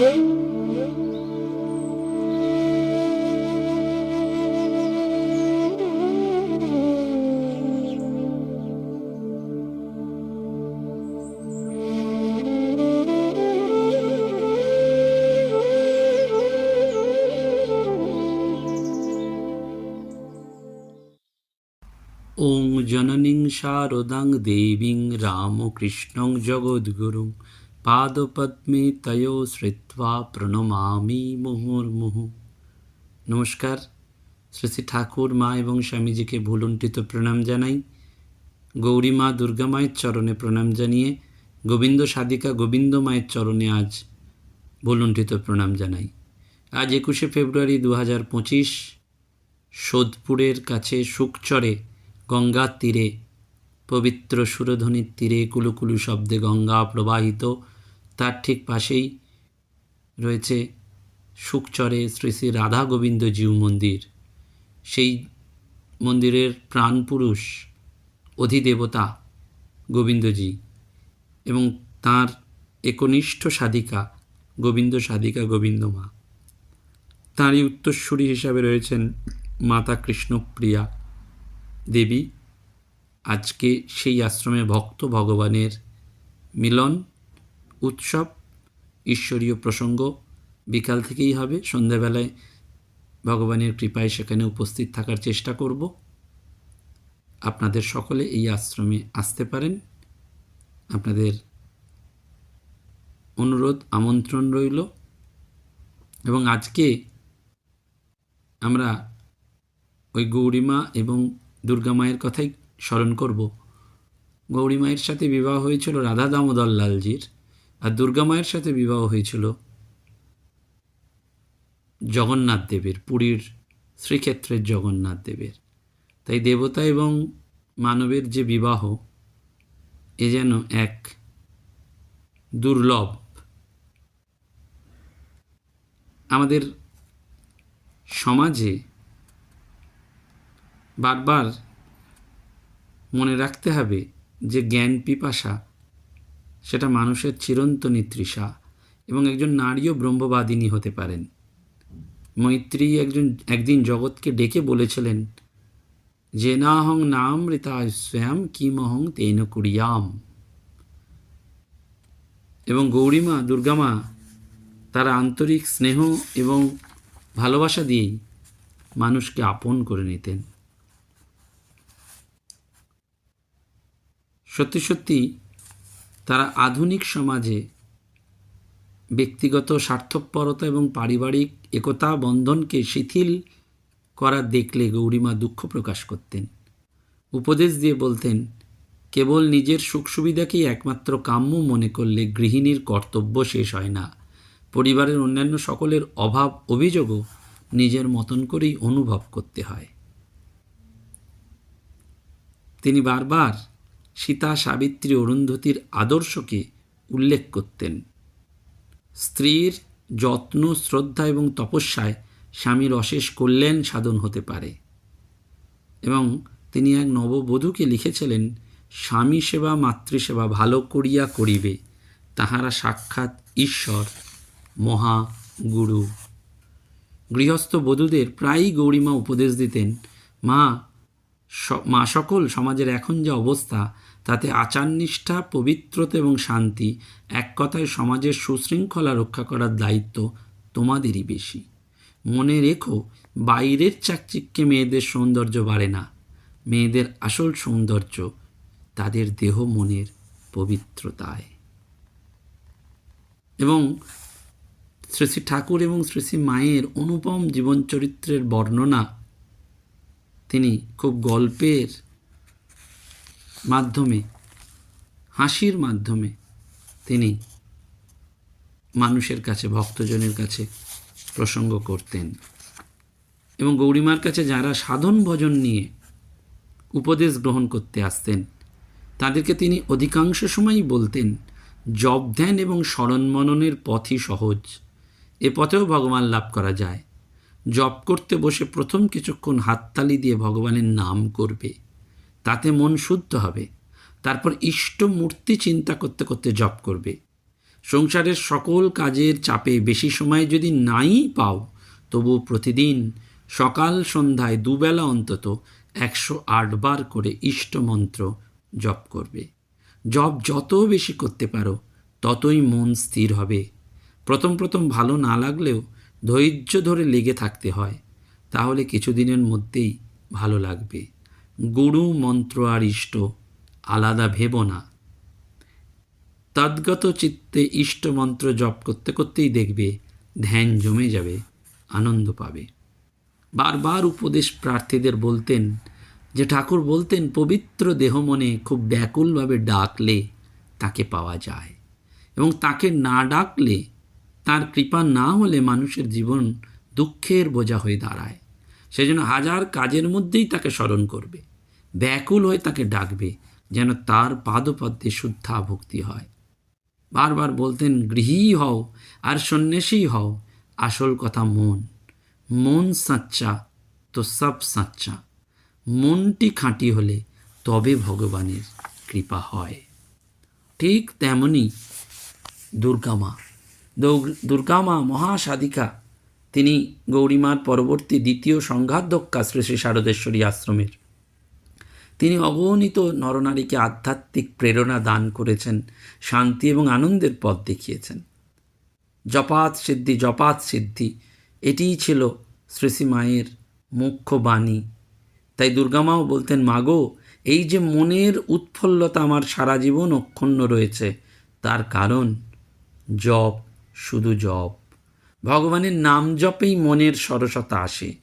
ॐ जननीं शारदां देवीं रामकृष्णं जगद्गुरुं পাদপদ্মে তয়ো শ্রিত্বা প্রণমামি মুহুর্মুহু নমস্কার শ্রী শ্রী ঠাকুর মা এবং স্বামীজিকে ভুলুণ্ঠিত প্রণাম জানাই গৌরী মা দুর্গা মায়ের চরণে প্রণাম জানিয়ে গোবিন্দ সাধিকা গোবিন্দ মায়ের চরণে আজ ভুলুণ্ঠিত প্রণাম জানাই আজ একুশে ফেব্রুয়ারি দু হাজার পঁচিশ, সোদপুরের কাছে সুকচরে গঙ্গার তীরে, পবিত্র সুরধ্বনির তীরে কুলুকুলু শব্দে গঙ্গা প্রবাহিত। তার ঠিক পাশেই রয়েছে সুকচরে শ্রী শ্রী রাধা গোবিন্দ জিউ মন্দির। সেই মন্দিরের প্রাণপুরুষ অধিদেবতা গোবিন্দজি এবং তার একনিষ্ঠ সাধিকা গোবিন্দ সাধিকা গোবিন্দ মা। তাঁরই উত্তরসূরি হিসাবে রয়েছেন মাতা কৃষ্ণপ্রিয়া দেবী। আজকে সেই আশ্রমে ভক্ত ভগবানের মিলন উৎসব, ঈশ্বরীয় প্রসঙ্গ, বিকাল থেকেই হবে। সন্ধ্যাবেলায় ভগবানের কৃপায় সেখানে উপস্থিত থাকার চেষ্টা করব। আপনাদের সকলে এই আশ্রমে আসতে পারেন। আপনাদের অনুরোধ, আমন্ত্রণ রইল। এবং আজকে আমরা ওই গৌরীমা এবং দুর্গা মায়ের কথাই স্মরণ করব। গৌরী মায়ের সাথে বিবাহ হয়েছিল রাধা দামোদর লালজির। আর দুর্গা মায়ের সাথে বিবাহ হয়েছিল জগন্নাথ দেবের, পুরীর শ্রীক্ষেত্রের জগন্নাথ দেবের। তাই দেবতা এবং মানবের যে বিবাহ, এ যেন এক দুর্লভ। আমাদের সমাজে বারবার মনে রাখতে হবে যে জ্ঞান পিপাসা সেটা মানুষের চিরন্তনী তৃষা এবং একজন নারীও ব্রহ্মবাদিনী হতে পারেন। মৈত্রী একজন, একদিন জগৎকে ডেকে বলেছিলেন যে না হং নাম ঋতা স্বয়ং কিমহং তেন কুরিয়াম এবং গৌরীমা, দুর্গামা তারা আন্তরিক স্নেহ এবং ভালোবাসা দিয়েই মানুষকে আপন করে নিতেন। সত্যি সত্যি তারা আধুনিক সমাজে ব্যক্তিগত স্বার্থপরতা এবং পারিবারিক একতা বন্ধনকে শিথিল করা দেখলে গৌরীমা দুঃখ প্রকাশ করতেন। উপদেশ দিয়ে বলতেন, কেবল নিজের সুখ সুবিধাকেই একমাত্র কাম্য মনে করলে গৃহিণীর কর্তব্য শেষ হয় না। পরিবারের অন্যান্য সকলের অভাব অভিযোগও নিজের মতন করেই অনুভব করতে হয়। তিনি বারবার সীতা সাবিত্রী অরুন্ধতির আদর্শকে উল্লেখ করতেন। স্ত্রীর যত্ন, শ্রদ্ধা এবং তপস্যায় স্বামীর অশেষ কল্যাণ সাধন হতে পারে এবং তিনি এক নববধূকে লিখেছিলেন, স্বামী সেবা মাতৃসেবা ভালো করিয়া করিবে। তাহারা সাক্ষাৎ ঈশ্বর, মহা গুরু। গৃহস্থ বধূদের প্রায়ই গৌরীমা উপদেশ দিতেন, মা মা সকল সমাজের এখন যে অবস্থা তাতে আচারনিষ্ঠা, পবিত্রতা এবং শান্তি, এক কথায় সমাজের সুশৃঙ্খলা রক্ষা করার দায়িত্ব তোমাদেরই বেশি। মনে রেখো, বাইরের চাকচিক্যে মেয়েদের সৌন্দর্য বাড়ে না। মেয়েদের আসল সৌন্দর্য তাদের দেহ মনের পবিত্রতায়। এবং শ্রী শ্রী ঠাকুর এবং শ্রী শ্রী মায়ের অনুপম জীবন চরিত্রের বর্ণনা তিনি খুব গল্পের মাধ্যমে, হাসির মাধ্যমে তিনি মানুষের কাছে, ভক্তজনের কাছে প্রসঙ্গ করতেন। এবং গৌরীমার কাছে যারা সাধন ভজন নিয়ে উপদেশ গ্রহণ করতে আসতেন, তাদেরকে তিনি অধিকাংশ সময়ই বলতেন জব ধ্যান এবং স্মরণ মননের পথই সহজ। এ পথেও ভগবান লাভ করা যায়। জপ করতে বসে প্রথম কিছুক্ষণ হাততালি দিয়ে ভগবানের নাম করবে। তাতে মন শুদ্ধ হবে। তারপর ইষ্ট মূর্তি চিন্তা করতে করতে জপ করবে। সংসারের সকল কাজের চাপে বেশি সময় যদি নাই পাও, তবু প্রতিদিন সকাল সন্ধ্যায় দুবেলা অন্তত একশো বার করে ইষ্ট মন্ত্র জপ করবে। জপ যত বেশি করতে পারো, ততই মন স্থির হবে। প্রথম প্রথম ভালো না লাগলেও ধৈর্য ধরে লেগে থাকতে হয়। তাহলে কিছুদিনের মধ্যেই ভালো লাগবে। গুরু মন্ত্র আর ইষ্ট আলাদা ভেব না। তদ্গত চিত্তে ইষ্ট মন্ত্র জপ করতে করতেই দেখবে, ধ্যান জমে যাবে, আনন্দ পাবে। বারবার উপদেশ প্রার্থীদের বলতেন, যে ঠাকুর বলতেন, পবিত্র দেহ মনে খুব ব্যাকুলভাবে ডাকলে তাকে পাওয়া যায় এবং তাকে না ডাকলে তার কৃপা না হলে মানুষের জীবন দুঃখের বোঝা হয়ে দাঁড়ায়। সেজন্য হাজার কাজের মধ্যেই তাকে স্মরণ করবে। ব্যাকুল হয়ে তাকে ডাকবে, যেন তার পাদপদ্মে শুদ্ধা ভক্তি হয়। বারবার বলতেন, গৃহী হও আর সন্ন্যাসী হও, আসল কথা মন। মন সাচ্চা তো সব সাচ্চা। মনটি খাঁটি হলে তবে ভগবানের কৃপা হয়। ঠিক তেমনি দুর্গামা দুর্গামা মহাসাধিকা। তিনি গৌরীমার পরবর্তী দ্বিতীয় সংঘাধ্যক্ষা শ্রী শ্রী শারদেশ্বরী আশ্রমের। তিনি অগণিত নরনারীকে আধ্যাত্মিক প্রেরণা দান করেছেন, শান্তি এবং আনন্দের পথ দেখিয়েছেন। জপাত সিদ্ধি জপাত সিদ্ধি, এটিই ছিল শ্রীশ্রী মায়ের মুখ্য বাণী। তাই দুর্গামাও বলতেন, মাগো, এই যে মনের উৎফুল্লতা আমার সারা জীবন অক্ষুণ্ণ রয়েছে, তার কারণ জপ, শুধু জপ। ভগবানের নাম জপেই মনের সরসতা আসে।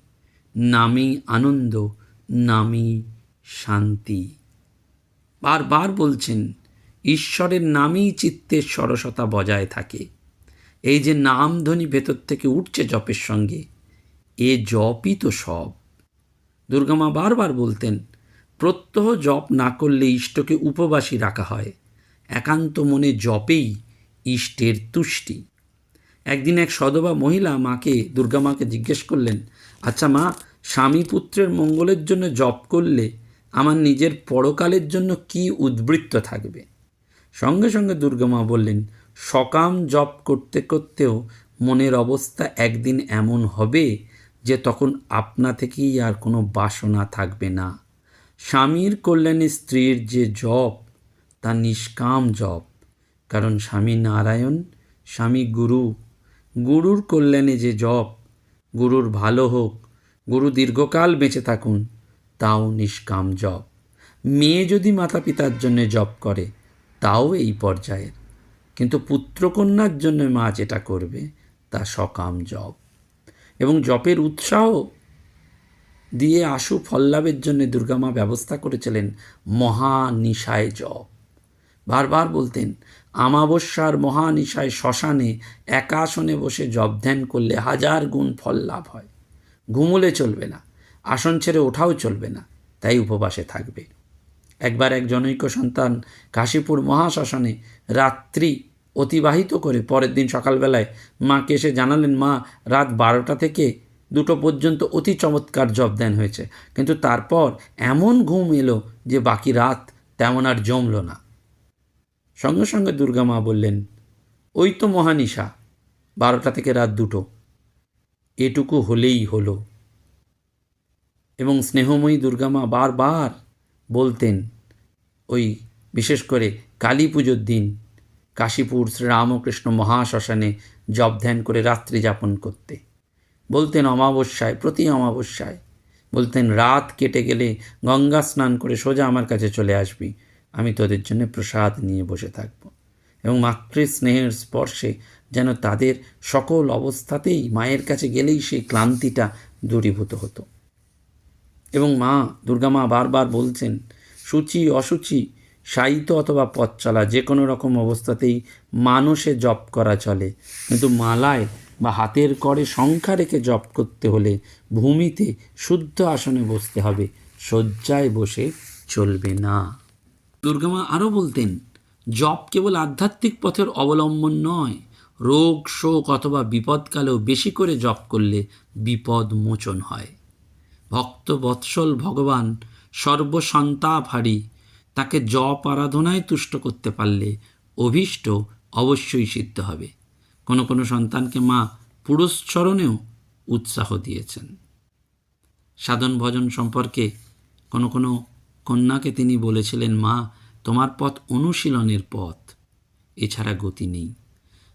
নামেই আনন্দ, নামেই শান্তি। বারবার বলছেন, ঈশ্বরের নামেই চিত্তের সরসতা বজায় থাকে। এই যে নামধ্বনি ভেতর থেকে উঠছে জপের সঙ্গে, এ জপই তো সব। দুর্গামা বারবার বলতেন, প্রত্যহ জপ না করলে ইষ্টকে উপবাসী রাখা হয়। একান্ত মনে জপেই ইষ্টের তুষ্টি। একদিন এক সদবা মহিলা মাকে, দুর্গামাকে জিজ্ঞেস করলেন আচ্ছা মা, স্বামী পুত্রের মঙ্গলের জন্য জপ করলে আমার নিজের পরকালের জন্য কি উদ্বৃত্ত থাকবে? সঙ্গে সঙ্গে দুর্গামা বললেন, সকাম জপ করতে করতেও মনের অবস্থা একদিন এমন হবে যে তখন আপনা থেকেই আর কোনো বাসনা থাকবে না। স্বামীর কল্যাণে স্ত্রীর যে জপ, তা নিষ্কাম জপ। কারণ স্বামী নারায়ণ, স্বামী গুরু। গুরুর কল্যাণে যে জপ, গুরুর ভালো হোক, গুরু দীর্ঘকাল বেঁচে থাকুন। তাও নিষ্কাম জপ মেয়ে যদি মাতা পিতার জন্য জপ করে, তাও এই পর্যায়ের। কিন্তু পুত্রকন্যার জন্য মা যেটা করবে, তা সকাম জপ এবং জপের উৎসাহ দিয়ে আশু ফল্লাভের জন্য দুর্গামা ব্যবস্থা করেছিলেন মহানিশায় জপ। বারবার বলতেন, আমাবস্যার মহানিশায় শ্মশানে একাসনে বসে জপ ধ্যান করলে হাজার গুণ ফল লাভ হয়। ঘুমলে চলবে না। আসন ছেড়ে ওঠাও চলবে না, তাই উপবাসে থাকবে। একবার এক জনৈক সন্তান কাশীপুর মহাশ্মশানে রাত্রি অতিবাহিত করে পরের দিন সকালবেলায় মাকে এসে জানালেন, মা, রাত বারোটা থেকে দুটো পর্যন্ত অতি চমৎকার জব দেন হয়েছে। কিন্তু তারপর এমন ঘুম এলো যে বাকি রাত তেমন আর জমল না। সঙ্গে সঙ্গে দুর্গা মা বললেন, ওই তো মহানিশা, বারোটা থেকে রাত দুটো। এটুকু হলেই হলো। এবং স্নেহময়ী দুর্গামা বারবার বলতেন, ওই বিশেষ করে কালী পুজোর দিন কাশীপুর শ্রীরামকৃষ্ণ মহাশ্মশানে জপ ধ্যান করে রাত্রি যাপন করতে। বলতেন অমাবস্যায়, প্রতি অমাবস্যায়। বলতেন, রাত কেটে গেলে গঙ্গা স্নান করে সোজা আমার কাছে চলে আসবি, আমি তোদের জন্য প্রসাদ নিয়ে বসে থাকব। এবং মাতৃ স্নেহের স্পর্শে যেন তাদের সকল অবস্থাতেই মায়ের কাছে গেলেই সেই ক্লান্তিটা দূরীভূত হতো। এবং মা দুর্গা মা বারবার বলছেন, সূচি, অসুচি সাহিত্য অথবা পথ চলা, যে কোনো রকম অবস্থাতেই মানুষে জপ করা চলে। কিন্তু মালায় বা হাতের করে সংখ্যা রেখে জপ করতে হলে ভূমিতে শুদ্ধ আসনে বসতে হবে, শয্যায় বসে চলবে না। দুর্গামা আরও বলতেন, জপ কেবল আধ্যাত্মিক পথের অবলম্বন নয়, রোগ, শোক অথবা বিপদকালেও বেশি করে জপ করলে বিপদ মোচন হয়। ভক্ত বৎসল ভগবান সর্বসন্তাপহারী। তাকে জপ আরাধনায় তুষ্ট করতে পারলে অভীষ্ট অবশ্যই সিদ্ধ হবে। কোনো কোনো সন্তানকে মা পুরস্চরণেও উৎসাহ দিয়েছেন। সাধন ভজন সম্পর্কে কোনো কোনো কন্যাকে তিনি বলেছিলেন, মা, তোমার পথ অনুশীলনের পথ, এছাড়া গতি নেই।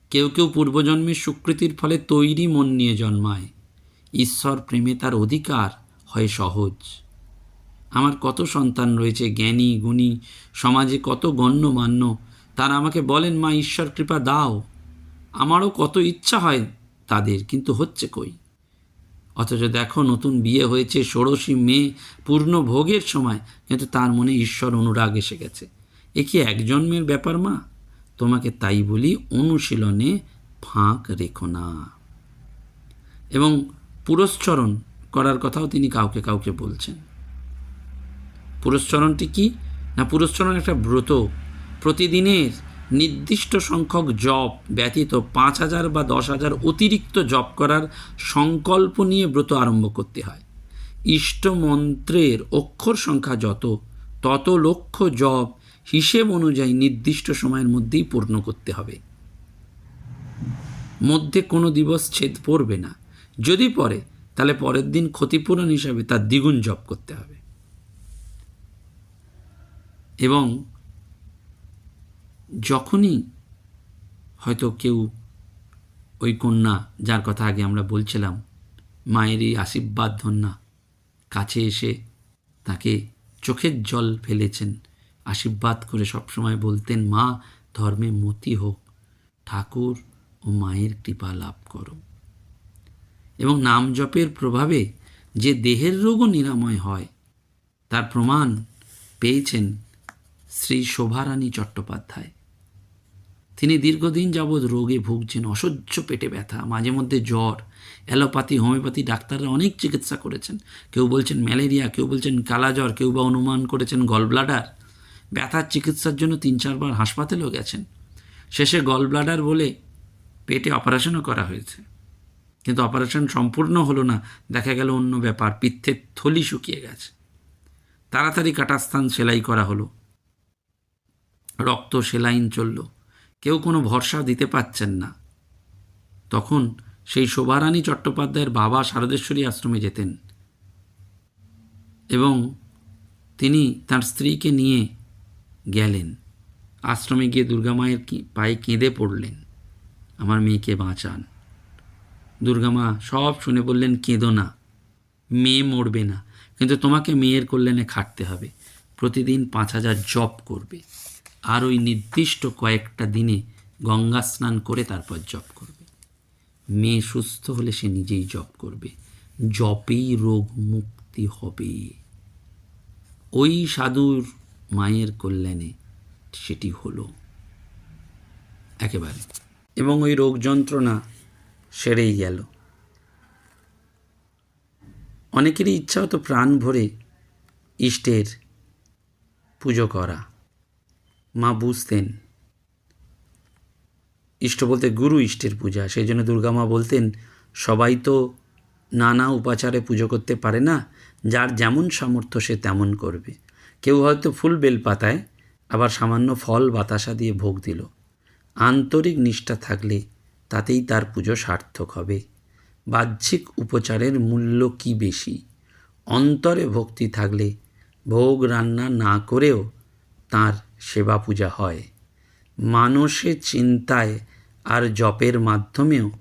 কেউ কেউ পূর্বজন্মের স্বীকৃতির ফলে তৈরি মন নিয়ে জন্মায়। ঈশ্বর প্রেমে তার অধিকার হয় সহজ। আমার কত সন্তান রয়েছে জ্ঞানী, গুণী, সমাজে কত গণ্যমান্য, তারা আমাকে বলেন, মা, ঈশ্বর কৃপা দাও। আমারও কত ইচ্ছা হয় তাদের, কিন্তু হচ্ছে কই? অথচ দেখো, নতুন বিয়ে হয়েছে, ষোড়শী মেয়ে পূর্ণ ভোগের সময়, কিন্তু তার মনে ঈশ্বর অনুরাগ এসে গেছে। এ কি এক জন্মের ব্যাপার, মা? তোমাকে তাই বলি, অনুশীলনে ফাঁক রেখো না। এবং পুরস্চরণ করার কথাও তিনি কাউকে কাউকে বলছেন। পুরস্চরণটি কি? না পুরস্চরণ একটা ব্রত। প্রতিদিনের নির্দিষ্ট সংখ্যক জপ ব্যতীত পাঁচ হাজার বা দশ হাজার অতিরিক্ত জপ করার সংকল্প নিয়ে ব্রত আরম্ভ করতে হয়। ইষ্ট মন্ত্রের অক্ষর সংখ্যা যত, তত লক্ষ জপ হিসেব অনুযায়ী নির্দিষ্ট সময়ের মধ্যেই পূর্ণ করতে হবে। মধ্যে কোনো দিবস ছেদ পড়বে না। যদি পড়ে তাহলে পরের দিন ক্ষতিপূরণ হিসাবে তার দ্বিগুণ জপ করতে হবে। এবং যখনই হয়তো কেউ ওই কন্যা, যার কথা আগে আমরা বলছিলাম মায়েরই আশীর্বাদ ধন্যা কাছে এসে তাকে চোখের জল ফেলেছেন, আশীর্বাদ করে সবসময় বলতেন, মা, ধর্মে মতি হোক, ঠাকুর ও মায়ের কৃপা লাভ করো। এবং নাম জপের প্রভাবে যে দেহের রোগও নিরাময় হয়, তার প্রমাণ পেয়েছেন শ্রী শোভারানী চট্টোপাধ্যায়। তিনি দীর্ঘদিন যাবৎ রোগে ভুগছেন, অসহ্য পেটে ব্যথা, মাঝে মধ্যে জ্বর, অ্যালোপ্যাথি, হোমিওপ্যাথি, ডাক্তাররা অনেক চিকিৎসা করেছেন। কেউ বলছেন ম্যালেরিয়া, কেউ বলছেন কালাজ্বর, কেউ বা অনুমান করেছেন গলব্লাডার। ব্যথার চিকিৎসার জন্য তিন চারবার হাসপাতালেও গেছেন। শেষে গলব্লাডার বলে পেটে অপারেশনও করা হয়েছে। কিন্তু অপারেশন সম্পূর্ণ হলো না, দেখা গেল অন্য ব্যাপার পিত্তের থলি শুকিয়ে গেছে। তাড়াতাড়ি কাটাস্থান সেলাই করা হলো। রক্ত সেলাইন চলল। কেউ কোনো ভরসা দিতে পাচ্ছেন না। তখন সেই শোভারানী চট্টোপাধ্যায়ের বাবা শারদেশ্বরী আশ্রমে যেতেন এবং তিনি তার স্ত্রীকে নিয়ে গেলেন। আশ্রমে গিয়ে দুর্গামায়ের পায়ে কেঁদে পড়লেন। আমার মেয়েকে বাঁচান। দুর্গামা সব শুনে বললেন, কেঁদো না, মেয়ে মরবে না, কিন্তু তোমাকে মেয়ের কল্যাণে খাটতে হবে। প্রতিদিন পাঁচ হাজার জপ করবে আর ওই নির্দিষ্ট কয়েকটা দিনে গঙ্গা স্নান করে তারপর জপ করবে। মেয়ে সুস্থ হলে সে নিজেই জপ করবে। জপেই রোগ মুক্তি হবে। ওই সাধুর মায়ের কল্যাণে সেটি হলো। একেবারে। এবং ওই রোগ যন্ত্রণা সেরেই গেল। অনেকেরই ইচ্ছা হতো প্রাণ ভরে ইষ্টের পুজো করা। মা বুঝতেন, ইষ্ট বলতে গুরু ইষ্টের পূজা, সেই জন্য দুর্গা মা বলতেন, সবাই তো নানা উপাচারে পুজো করতে পারে না, যার যেমন সামর্থ্য সে তেমন করবে। কেউ হয়তো ফুল বেল পাতায় আবার সামান্য ফল বাতাসা দিয়ে ভোগ দিল। আন্তরিক নিষ্ঠা থাকলে তাতেই তার পুজো সার্থক হবে। বাহ্যিক উপচারের মূল্য কি বেশি? অন্তরে ভক্তি থাকলে ভোগ রান্না না করেও তার সেবা পূজা হয়। মানসে চিন্তায় আর জপের মাধ্যমেও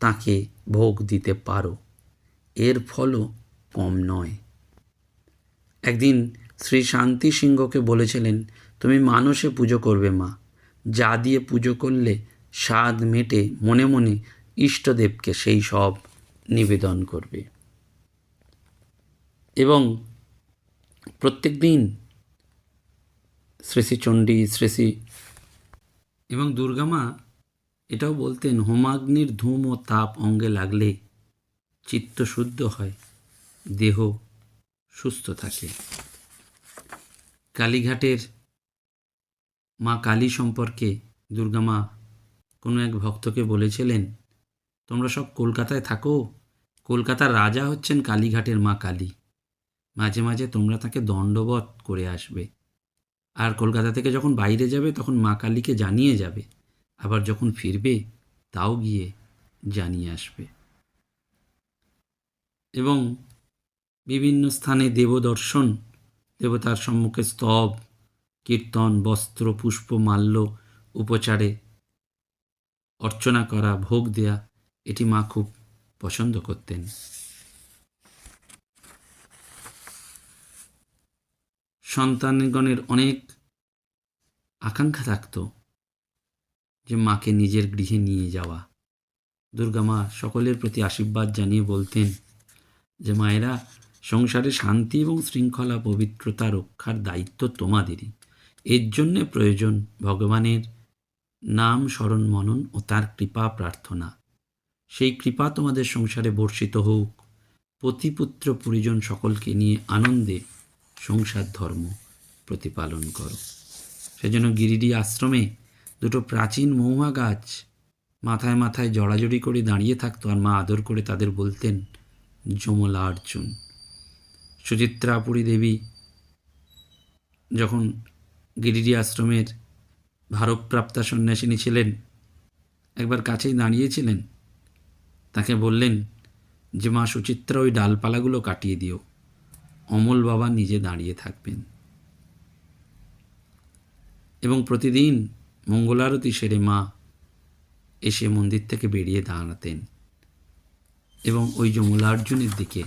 তাকে ভোগ দিতে পারো। এর ফলও কম নয়। একদিন শ্রী শান্তি সিংহকে বলেছিলেন, তুমি মানসে পুজো করবে মা। যা দিয়ে পুজো করলে স্বাদ মেটে মনে মনে ইষ্টদেবকে সেই সব নিবেদন করবে। এবং প্রত্যেক দিন শ্রী শ্রী শ্রী শ্রী এবং দুর্গামা এটাও বলতেন, হোমাগ্নির ধূম ও তাপ অঙ্গে লাগলে চিত্ত শুদ্ধ হয়, দেহ সুস্থ থাকে। কালীঘাটের মা কালী সম্পর্কে দুর্গামা কোনো এক ভক্তকে বলেছিলেন, তোমরা সব কলকাতায় থাকো, কলকাতার রাজা হচ্ছেন কালীঘাটের মা কালী। মাঝে মাঝে তোমরা তাকে দণ্ডবধ করে আসবে। আর কলকাতা থেকে যখন বাইরে যাবে, তখন মা কালীকে জানিয়ে যাবে। আবার যখন ফিরবে, তাও গিয়ে জানিয়ে আসবে। এবং বিভিন্ন স্থানে দেবদর্শন, দেবতার সম্মুখে স্তব, কীর্তন, বস্ত্র, পুষ্প, মাল্য, উপচারে অর্চনা করা, ভোগ দেয়া, এটি মা খুব পছন্দ করতেন। সন্তানগণের অনেক আকাঙ্ক্ষা থাকতো যে মাকে নিজের গৃহে নিয়ে যাওয়া। দুর্গা মা সকলের প্রতি আশীর্বাদ জানিয়ে বলতেন যে, মায়েরা, সংসারে শান্তি এবং শৃঙ্খলা, পবিত্রতা রক্ষার দায়িত্ব তোমাদেরই। এর জন্যে প্রয়োজন ভগবানের নাম, স্মরণ, মনন ও তার কৃপা, প্রার্থনা। সেই কৃপা তোমাদের সংসারে বর্ষিত হোক। পতিপুত্র পরিজন সকলকে নিয়ে আনন্দে সংসার ধর্ম প্রতিপালন করো। সেজন্য গিরিডি আশ্রমে দুটো প্রাচীন মহুয়া গাছ মাথায় মাথায় জড়াজড়ি করে দাঁড়িয়ে থাকতো আর মা আদর করে তাদের বলতেন যমলা অর্জুন সুচিত্রাপুরী দেবী যখন গিরিডি আশ্রমের ভারপ্রাপ্তা সন্ন্যাসিনী ছিলেন, একবার কাছেই দাঁড়িয়েছিলেন। তাকে বললেন, যে মা সুচিত্রা, ওই ডালপালাগুলো কাটিয়ে দিও। অমল বাবা নিজে দাঁড়িয়ে থাকবেন। এবং প্রতিদিন মঙ্গলারতি সেরে মা এসে মন্দির থেকে বেরিয়ে দাঁড়াতেন এবং ওই যমুলার্জুনের দিকে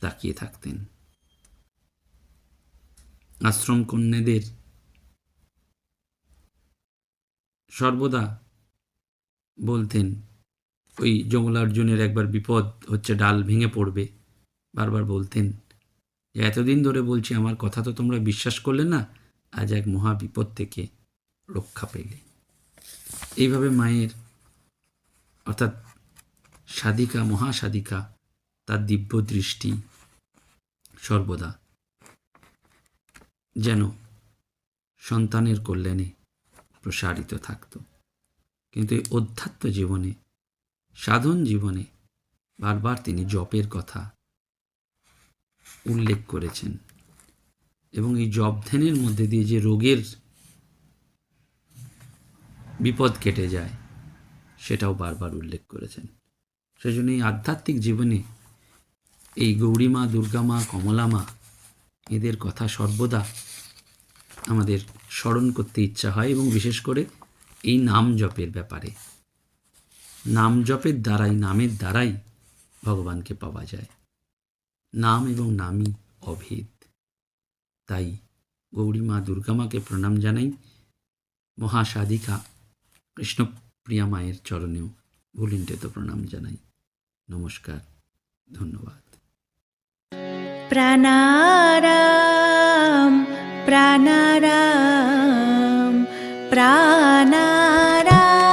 তাকিয়ে থাকতেন। আশ্রম কন্যাদের সর্বদা বলতেন, ওই যমুলার্জুনের একবার বিপদ হচ্ছে, ডাল ভেঙে পড়বে। বারবার বলতেন, যে এতদিন ধরে বলছি, আমার কথা তো তোমরা বিশ্বাস করলে না, আজ এক মহা বিপদ থেকে রক্ষা পেলে। এইভাবে মায়ের, অর্থাৎ সাধিকা, মহাসাধিকা, তার দিব্য দৃষ্টি সর্বদা যেন সন্তানের কল্যাণে প্রসারিত থাকত। কিন্তু এই অধ্যাত্ম জীবনে, সাধন জীবনে বারবার তিনি জপের কথা উল্লেখ করেছেন এবং এই জপ ধ্যানের মধ্যে দিয়ে যে রোগের বিপদ কেটে যায়, সেটাও বারবার উল্লেখ করেছেন। সেজন্য এই আধ্যাত্মিক জীবনে এই গৌরী মা দুর্গা মা কমলা মা এদের কথা সর্বদা আমাদের স্মরণ করতে ইচ্ছা হয় এবং বিশেষ করে এই নাম জপের ব্যাপারে। নাম জপের দ্বারাই, নামের দ্বারাই ভগবানকে পাওয়া যায়। নাম এবং নামই অভেদ। তাই গৌরী মা দুর্গা মাকে প্রণাম জানাই। মহাসাধিকা কৃষ্ণপ্রিয়া মায়ের চরণেও ভুলিন্টে তো প্রণাম জানাই। নমস্কার, ধন্যবাদ। প্রাণারাম। প্রাণারাম প্রাণারাম।